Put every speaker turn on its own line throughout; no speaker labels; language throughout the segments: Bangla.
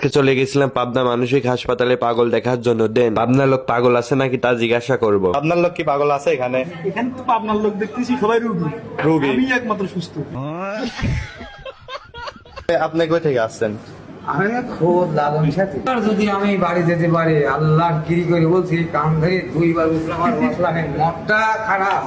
আজকে চলে গেছিলাম পাবনা মানসিক হাসপাতালে পাগল দেখার জন্য। দেন পাবনা লোক পাগল আছে নাকি তা জিজ্ঞাসা করব।
আপনার লোক কি পাগল আছে এখানে?
এখানে তো পাবনার লোক দেখতেছি সবাই রুগী।
রুগী।
আমি একমাত্র সুস্থ।
আপনি কই থেকে আসছেন?
আমি খোদ লালন সাথে। যদি আমি বাড়ি যেতে পারি আল্লাহ গিরি করে বলছি কান ধরে দুইবার উঠলাম আর মনটা খারাপ।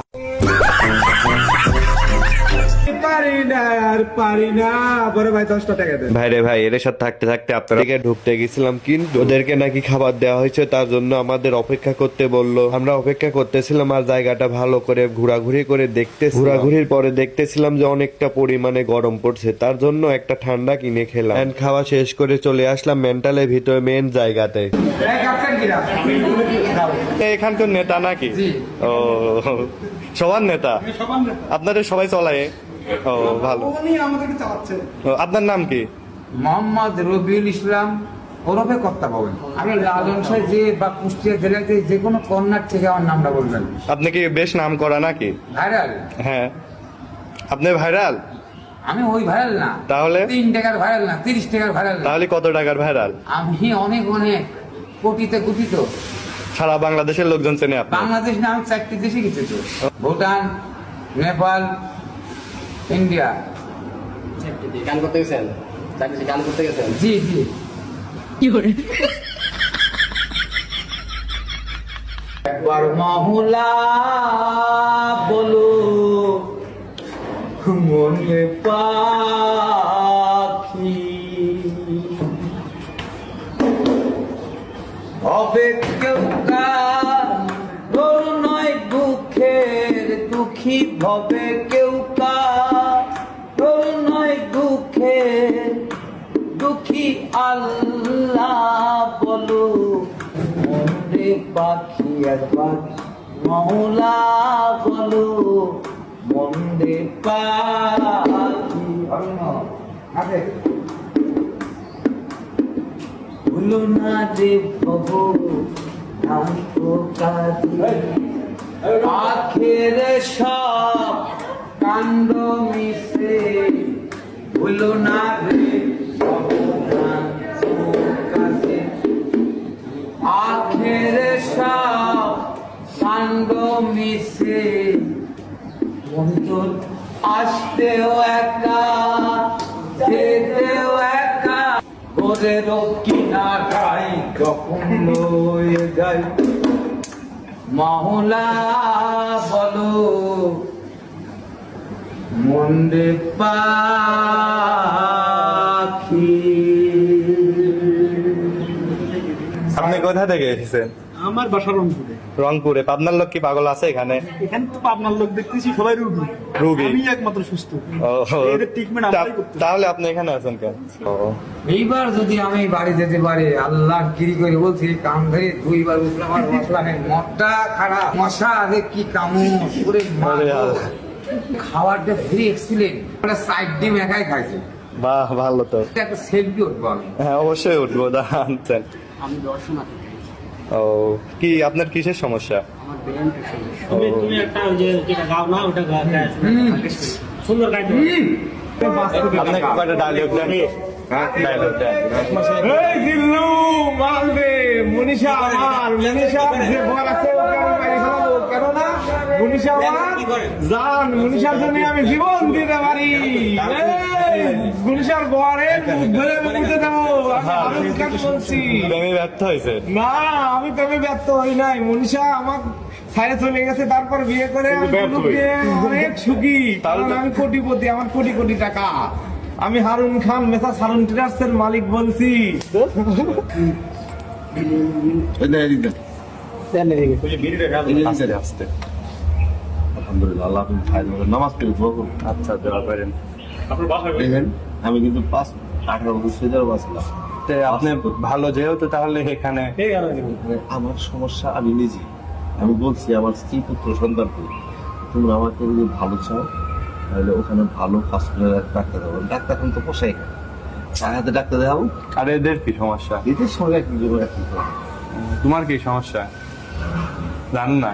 পারি না আর পারি না। বড় ভাই দশটা টাকা দেন।
ভাই রে ভাই এর সাথে থাকতে থাকতে আপনারা দিকে ঢুকতে গেছিলাম কিন্তু ওদেরকে নাকি খাবার দেওয়া হয়েছে তার জন্য আমাদের অপেক্ষা করতে বলল। আমরা অপেক্ষা করতেছিলাম আর জায়গাটা ভালো করে ঘোরাঘুরি করে দেখতে ঘোরাঘুরির পরে দেখতেছিলাম যে অনেকটা পরিমাণে গরম পড়ছে তার জন্য একটা ঠান্ডা কিনে খেলাম। খাওয়া শেষ করে চলে আসলাম মেন্টালের ভিতরে মেন জায়গাতে।
এই ক্যাপ্টেন
এখানকার নেতা নাকি? ও সবার নেতা? আপনাদের সবাই চলায় ও ভালো। আপনার নাম কি?
মোহাম্মদ রবিউল ইসলাম ওরফে কর্তা পাবেন আমি লালন যে বা কুষ্টিয়া জেলাতে যে কোনো কর্নার থেকে আমার নামটা বলবেন।
আপনি কি বেশ নাম করা নাকি?
ভাইরাল?
হ্যাঁ। আপনি ভাইরাল?
আমি ওই ভাইরাল না।
তাহলে?
তিন টাকার ভাইরাল না তিরিশ টাকার ভাইরাল
তাহলে কত টাকার ভাইরাল?
আমি অনেক অনেক কোটিতে কোটিত।
সারা বাংলাদেশের লোকজন চেনে আপনি।
বাংলাদেশ না আমি চারটি দেশে গেছি তো। ভুটান নেপাল ইন্ডিয়া।
গান করতে গেছেন? গান করতে গেছেন?
জি জি। একবার মহুলা বলো মনে পাখি হবে কেউ নয় দুঃখের দুঃখী হবে কেউ কার নয় দুঃখের দুঃখী আল্লাহ বলো মনে পাখি একবার মৌলা বলো মন্দে পাখি আছে ভুলো না রে ভব আখের সব কাণ্ড মিশে ভুলো না রে আখের সব কাণ্ড মিশে বন্ধুর আসতেও গোরের কিনারাই যখন লয়ে যাই মহলা বলো মন্দে পাখি।
আপনি কোথা থেকে এসেছেন?
আমার বাসা রংপুরে।
রংপুরে। পাবনার লোক কি পাগল আছে এখানে?
এখানে তো পাবনার লোক দেখতেছি সবাই রুগী।
রুগী।
আমি একমাত্র সুস্থ। এদের ট্রিটমেন্ট আমরাই করতেছি।
তাহলে আপনি এখানে আছেন কেন?
এইবার যদি আমি বাড়ি যেতে পারি আল্লাহ গিরি করে বলছি কান ধরে দুইবার উঠলাম আর বসলাম খারাপ। মশা আছে কি
আরে
খাবারটা ভেরি এক্সিলেন্ট মানে সাইড ডিম একাই খাইছে।
বাহ ভালো তো।
একটা সেলফি উঠবো আমি।
হ্যাঁ অবশ্যই উঠবো। দাঁড়ান
আমি দর্শনা
ও কি আপনার কিসের সমস্যা?
আমার
তুমি তুমি একটা ওই যে যেটা গাও না ওটা গা- সুন্দর গাইতে
আপনি কয়টা ডায়লগ দেন। ডায়লগ দেন।
এই দিল্লু মাল দে মনীষা আমার মনীষা যে বর আছে ওকে আমি মারি ফেলাবো। কেননা মনীষা আমার জান মনীষার জন্য আমি জীবন দিতে পারি। ধরে দেবো আমি আলু কাজ বলছি
প্রেমে ব্যর্থ হয়েছে।
না আমি প্রেমে ব্যর্থ হই নাই। মনীষা আমার ছাড়ে চলে গেছে তারপর বিয়ে করে অনেক সুখী। কারণ আমি কোটিপতি আমার কোটি কোটি টাকা। আমি হারুন খান মেসাস হারুন ট্রেডার্সের মালিক বলছি।
আলহামদুলিল্লাহ আল্লাহ আপনি খাই নামাজ পড়ি
আচ্ছা। দোয়া করেন
দেখেন আমি কিন্তু পাঁচ আঠারো বছর সুইজার বাঁচলাম
তে আপনি ভালো যেহেতু তাহলে এখানে
মানে আমার সমস্যা আমি নিজে। আমি বলছি আমার স্ত্রী পুত্র সন্তানকে তোমরা আমাকে যদি ভালো চাও তাহলে ওখানে ভালো হসপিটালে ডাক্তার দেবো। ডাক্তার এখন তো পোষাই তার হাতে ডাক্তার দেখাবো?
আর এদের কি সমস্যা?
এদের সঙ্গে একই
তোমার কি সমস্যা? জান না।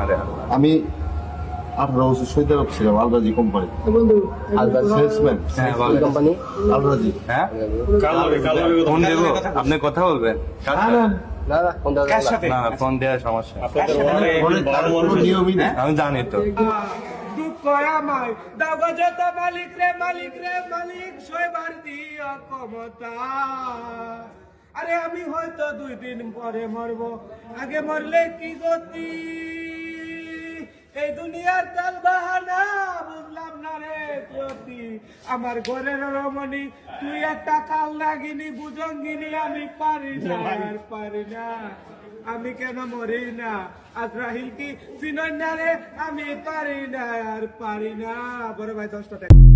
আরে
আমি আঠারো বছর সৌদি আরব ছিলাম আলরাজি কোম্পানি সেলসম্যান
হ্যাঁ
কোম্পানি
আলরাজি
হ্যাঁ? ফোন দেবো। আপনি কথা বলবেন। ফোন দেওয়ার সমস্যা আমি জানি তো
দুঃখ দাগো যত মালিক রে মালিক রে মালিক সইবার দিও ক্ষমতা আরে আমি হয়তো দুই দিন পরে মরবো। আগে মরলে কি গতি? এই দুনিয়ার তাল বাহানা বুঝলাম না রে জ্যোতি আমার ঘরের রমণী তুই একটা কাল লাগিনি বুঝঙ্গিনি আমি পারি না আর পারি না। আমি কেন মরি না? আজরাহিল কি চিনই না রে? আমি পারি না আর পারি না। বড় ভাই দশটা টাকা